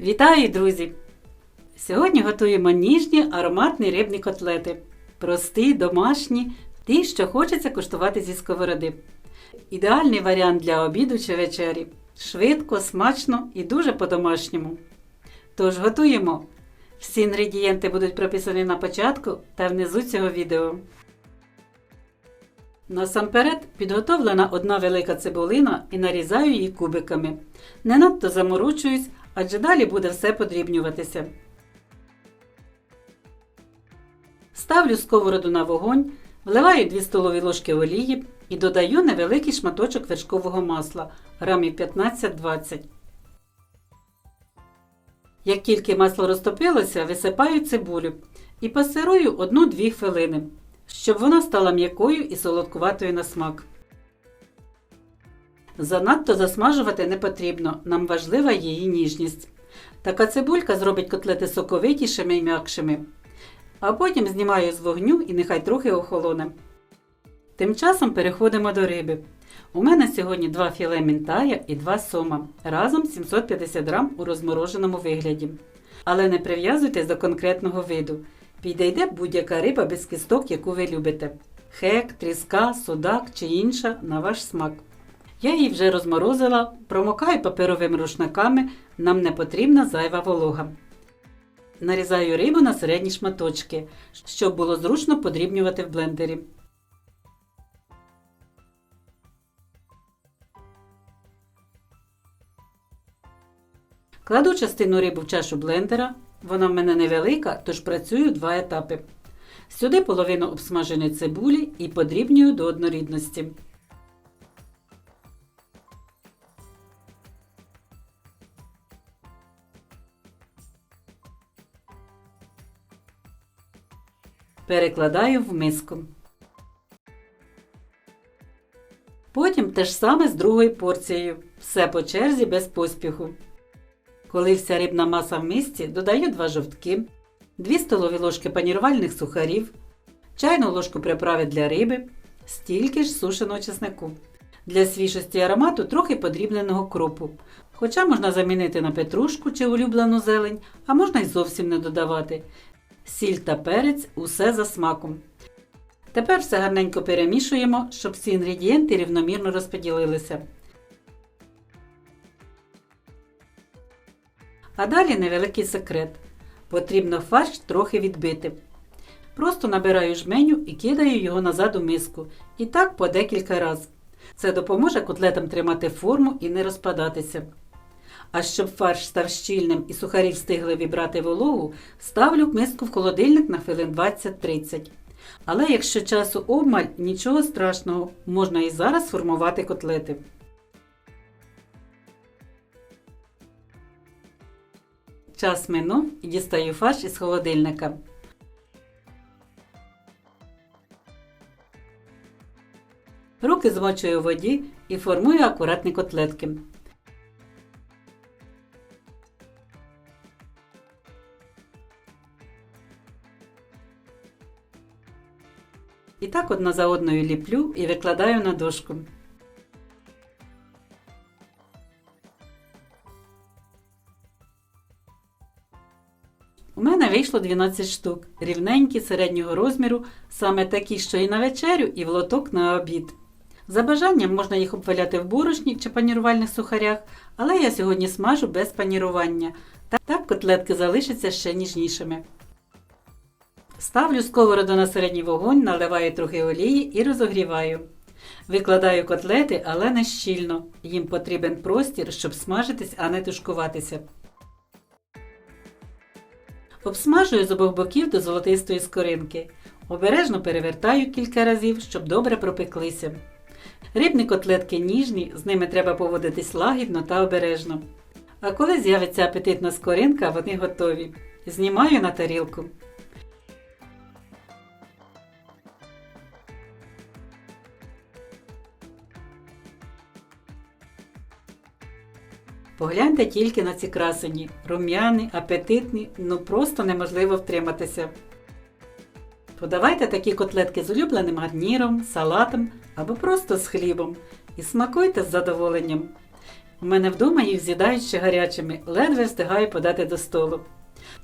Вітаю, друзі! Сьогодні готуємо ніжні ароматні рибні котлети. Прості, домашні, ті, що хочеться куштувати зі сковороди. Ідеальний варіант для обіду чи вечері. Швидко, смачно і дуже по-домашньому. Тож готуємо. Всі інгредієнти будуть прописані на початку та внизу цього відео. Насамперед підготовлена одна велика цибулина і нарізаю її кубиками. Не надто заморочуюсь, адже далі буде все подрібнюватися. Ставлю сковороду на вогонь, вливаю 2 столові ложки олії і додаю невеликий шматочок вершкового масла грамів 15-20. Як тільки масло розтопилося, висипаю цибулю і пасирую 1-2 хвилини, щоб вона стала м'якою і солодкуватою на смак. Занадто засмажувати не потрібно, нам важлива її ніжність. Така цибулька зробить котлети соковитішими і м'якшими. А потім знімаю з вогню і нехай трохи охолоне. Тим часом переходимо до риби. У мене сьогодні два філе мінтая і два сома, разом 750 грам у розмороженому вигляді. Але не прив'язуйтесь до конкретного виду. Підійде будь-яка риба без кісток, яку ви любите. Хек, тріска, судак чи інша на ваш смак. Я її вже розморозила, промокаю паперовими рушниками, нам не потрібна зайва волога. Нарізаю рибу на середні шматочки, щоб було зручно подрібнювати в блендері. Кладу частину риби в чашу блендера. Вона в мене невелика, тож працюю два етапи. Сюди половину обсмаженої цибулі і подрібнюю до однорідності. Перекладаю в миску. Потім те ж саме з другою порцією. Все по черзі без поспіху. Коли вся рибна маса в мисці, додаю 2 жовтки, 2 столові ложки панірувальних сухарів, чайну ложку приправи для риби, стільки ж сушеного чеснику. Для свіжості аромату трохи подрібненого кропу. Хоча можна замінити на петрушку чи улюблену зелень, а можна й зовсім не додавати. Сіль та перець усе за смаком. Тепер все гарненько перемішуємо, щоб всі інгредієнти рівномірно розподілилися. А далі невеликий секрет. Потрібно фарш трохи відбити. Просто набираю жменю і кидаю його назад у миску. І так по декілька разів. Це допоможе котлетам тримати форму і не розпадатися. А щоб фарш став щільним і сухарі встигли вібрати вологу, ставлю миску в холодильник на хвилин 20-30. Але якщо часу обмаль, нічого страшного, можна і зараз формувати котлети. Час минув і дістаю фарш із холодильника. Руки змочую у воді і формую акуратні котлетки. І так одна за одною ліплю і викладаю на дошку. У мене вийшло 12 штук, рівненькі середнього розміру, саме такі, що і на вечерю, і в лоток на обід. За бажанням можна їх обваляти в борошні чи панірувальних сухарях, але я сьогодні смажу без панірування. Так, котлетки залишаться ще ніжнішими. Ставлю сковороду на середній вогонь, наливаю трохи олії і розогріваю. Викладаю котлети, але не щільно. Їм потрібен простір, щоб смажитись, а не тушкуватися. Обсмажую з обох боків до золотистої скоринки. Обережно перевертаю кілька разів, щоб добре пропеклися. Рибні котлетки ніжні, з ними треба поводитись лагідно та обережно. А коли з'явиться апетитна скоринка, вони готові. Знімаю на тарілку. Погляньте тільки на ці красені, рум'яні, апетитні, ну просто неможливо втриматися. Подавайте такі котлетки з улюбленим гарніром, салатом або просто з хлібом і смакуйте з задоволенням. У мене вдома їх з'їдають ще гарячими, ледве встигаю подати до столу.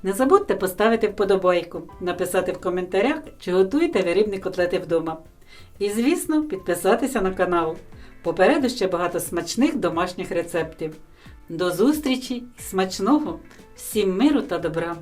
Не забудьте поставити вподобайку, написати в коментарях, чи готуєте ви рибні котлети вдома. І, звісно, підписатися на канал. Попереду ще багато смачних домашніх рецептів. До зустрічі смачного! Всім миру та добра!